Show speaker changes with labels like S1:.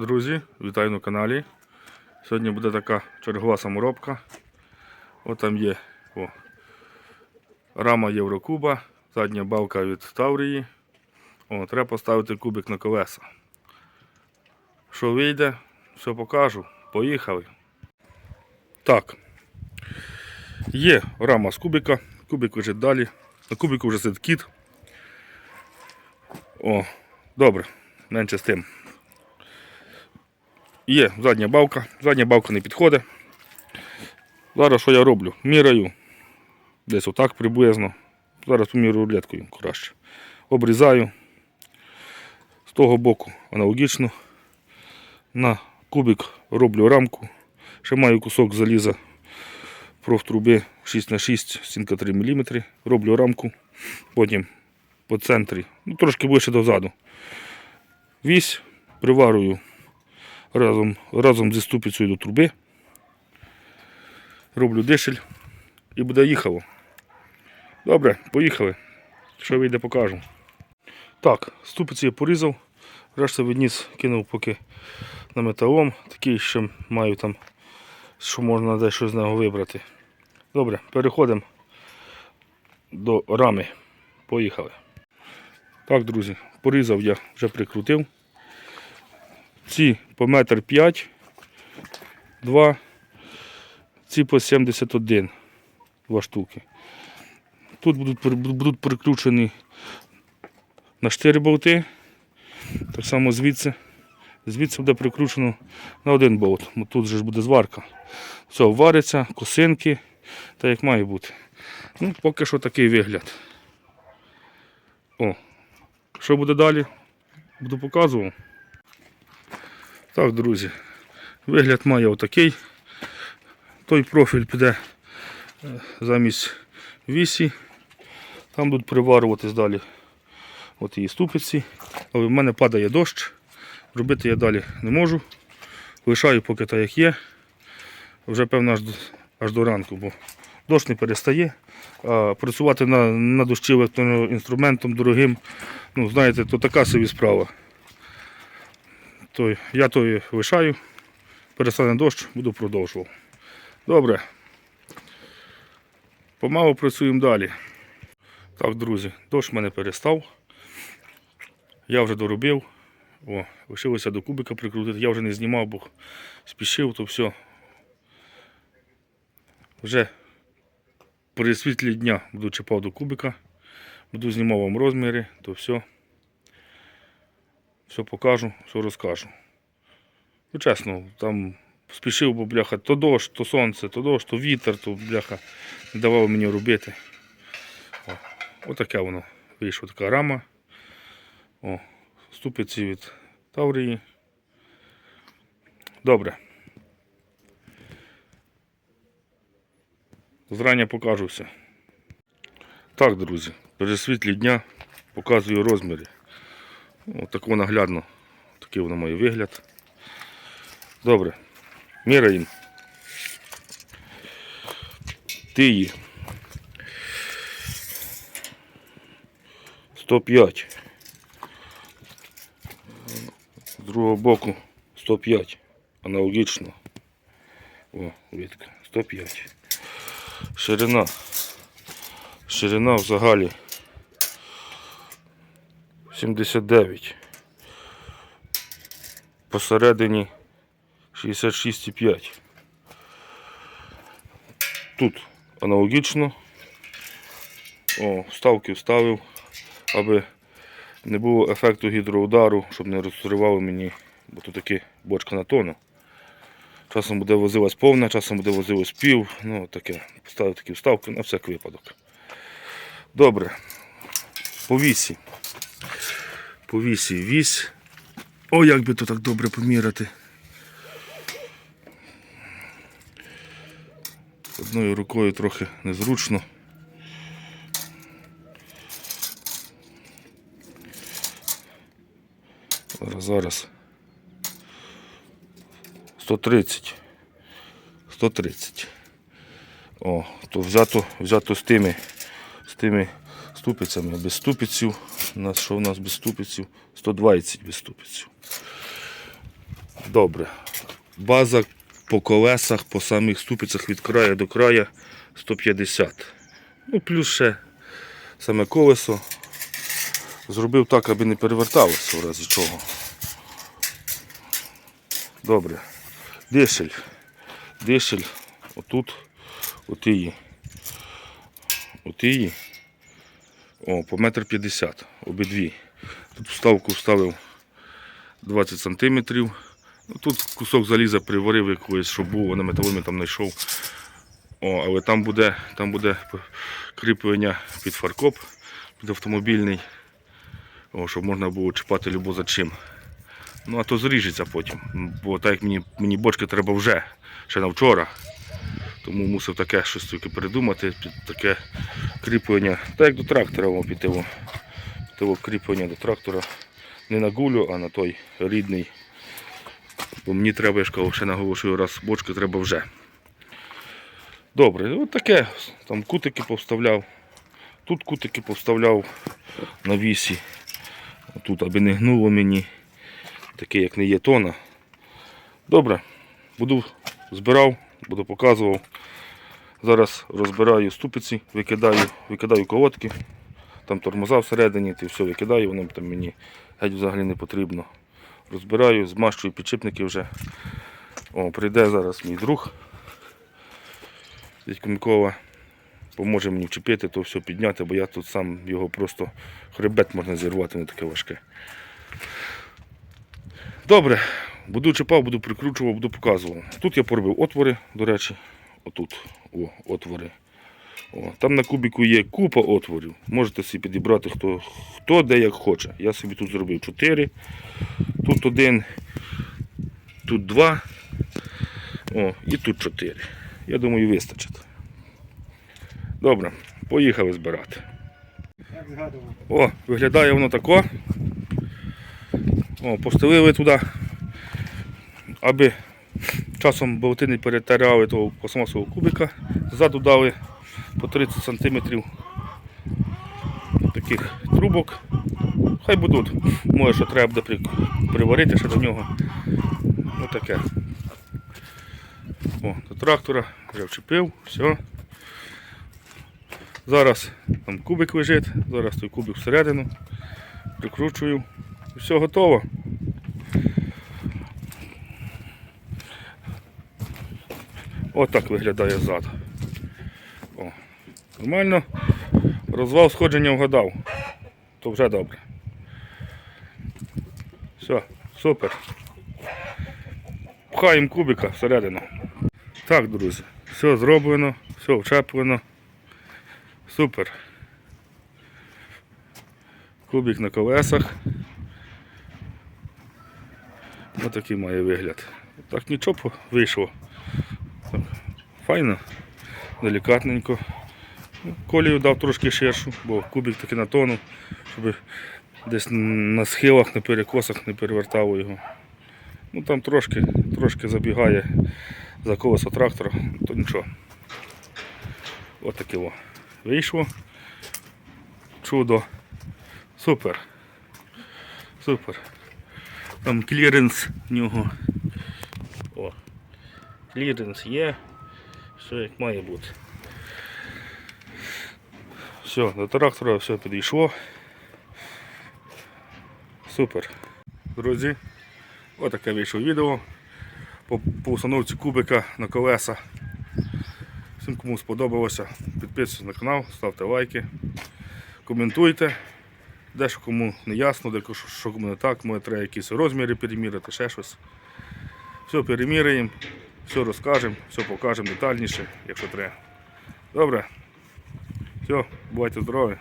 S1: Друзі, вітаю на каналі. Сьогодні буде така чергова саморобка. От там є о, рама Єврокуба, задня балка від Таврії. О, треба поставити кубик на колеса. Що вийде, все покажу. Поїхали. Так. Є рама з кубика, кубик лежить далі. На кубику вже сидить кіт. О, добре, менше з тим. Є задня балка, задня балка не підходить. Зараз що я роблю? Міряю. Десь отак приблизно. Зараз помірю рулеткою краще. Обрізаю. З того боку аналогічно. На кубик роблю рамку. Ще маю кусок заліза профтруби 6х6, стінка 3 мм. Роблю рамку. Потім по центрі, ну трошки ближче дозаду. Вісь приварую разом, разом зі ступицею до труби. Роблю дишель і буде їхало. Добре, поїхали. Що вийде, покажу. Так, ступиці я порізав, решта відніс, кинув поки на металом. Такий ще маю там, що можна дещо з нього вибрати. Добре, переходимо до рами. Поїхали. Так, друзі, порізав я, вже прикрутив. Ці по метр п'ять, два, ці по 71, два штуки. Тут будуть, будуть прикручені на 4 болти. Так само звідси. Звідси буде прикручено на один болт. Тут же ж буде зварка. Все, вариться, косинки, так як має бути. Ну, поки що такий вигляд. О, що буде далі? Буду показував. Так, друзі, вигляд має отакий. Той профіль піде е, замість вісі. Там будуть приварюватись далі от її ступиці. Але в мене падає дощ. Робити я далі не можу. Лишаю поки так як є. Вже певно аж до, аж до ранку, бо дощ не перестає. А працювати на, на дощі електроінструментом дорогим, ну, знаєте, то така собі справа. То я то лишаю, перестане дощ, буду продовжував. Добре. Помалу працюємо далі. Так, друзі, дощ в мене перестав. Я вже доробив. О, лишилося до кубика прикрутити. Я вже не знімав, бо спішив, то все. Вже при світлі дня буду чіпав до кубика. Буду знімав вам розміри, то все. Все покажу, все розкажу. Ну, чесно, там спішив, бо бляха, то дощ, то сонце, то дощ, то вітер, то бляха не давав мені робити. О, отаке воно. Вийшла така рама. О, ступиці від Таврії. Добре. Зрання все. Так, друзі, при світлі дня показую розміри. Отако наглядно. Такий воно має вигляд. Добре. Міряємо. Тиї. 105. З другого боку 105. Аналогічно. О, видка. 105. Ширина. Ширина в загалі 79. Посередині 66,5. Тут аналогічно. О, вставки вставив, аби не було ефекту гідроудару, щоб не розривало мені, бо тут таки бочка на тону. Часом буде возилась повна, часом буде возилась пів. Ну таке. Поставив такі вставки на всяк випадок. Добре. По вісі. По вісі вісь. О, як би то так добре поміряти. Одною рукою трохи незручно. Зараз, зараз. 130. 130. О, то взято, взято з тими, з тими ступицями. Без ступиців. У нас що у нас без ступиців? 120 без ступиців. Добре. База по колесах, по самих ступицях від краю до краю 150. Ну, плюс ще саме колесо. Зробив так, аби не переверталося в разі чого. Добре. Дишель. Дишель. Отут. От її. От її. О, по метр п'ятдесят. Обидві. Тут вставку вставив 20 сантиметрів. Ну, Тут кусок заліза приварив якоїсь, щоб було, на металомі там знайшов. О, але там буде, там буде кріплення під фаркоп, під автомобільний, о, щоб можна було чіпати любо за чим. Ну а то зріжеться потім. Бо так як мені, мені бочки треба вже, ще на вчора. Тому мусив таке щось тільки придумати, під таке кріплення. Так як до трактора піти. во кріплення до трактора. Не на гулю, а на той рідний. Бо мені треба, я ж кажу, ще наголошую раз, бочки треба вже. Добре, от таке. Там кутики повставляв. Тут кутики повставляв на вісі. Тут аби не гнуло мені. Таке як не є тона. Добре, буду збирав, буду показував. Зараз розбираю ступиці, викидаю, викидаю колодки. Там тормоза всередині, ти все викидаю, воно там мені геть взагалі не потрібно. Розбираю, змащую підшипники вже. О, прийде зараз мій друг. Дядько Микола поможе мені вчепити, то все підняти, бо я тут сам його просто хребет можна зірвати, не таке важке. Добре, буду чіпав, буду прикручував, буду показував. Тут я поробив отвори, до речі, отут, о, отвори. О, там на кубіку є купа отворів. Можете собі підібрати хто, хто де як хоче. Я собі тут зробив 4, тут один, тут два, о, і тут 4. Я думаю, вистачить. Добре, поїхали збирати. О, виглядає воно тако. О, постелили туди, аби часом болти не перетирали того пластмасового кубика. Ззаду дали по 30 см таких трубок. Хай будуть. Може, що треба буде при- приварити ще до нього. Ну таке. О, до трактора вже вчепив, все. Зараз там кубик лежить, зараз той кубик всередину, прикручую, і все готово. Ось так виглядає ззаду. О, нормально. Розвал сходження вгадав. То вже добре. Все, супер. Пхаємо кубика всередину. Так, друзі, все зроблено, все вчеплено. Супер. Кубик на колесах. Ось такий має вигляд. Так нічого вийшло. Файно, делікатненько. Ну, Колію дав трошки ширшу, бо кубик таки на тону, щоб десь на схилах, на перекосах не перевертало його. Ну там трошки, трошки забігає за колесо трактора, то нічого. Ось таке во. Вийшло. Чудо. Супер. Супер. Там кліренс в нього. О. Кліренс є. Все як має бути. Все, до трактора все підійшло. Супер. Друзі, отаке вийшло відео по, по установці кубика на колеса. Всім, кому сподобалося, підписуйтесь на канал, ставте лайки, коментуйте. Дещо кому не ясно, де що- кому не так, може треба якісь розміри переміряти, ще щось. Все переміряємо, все розкажемо, все покажемо детальніше, якщо треба. Добре. Все, бувайте здорові.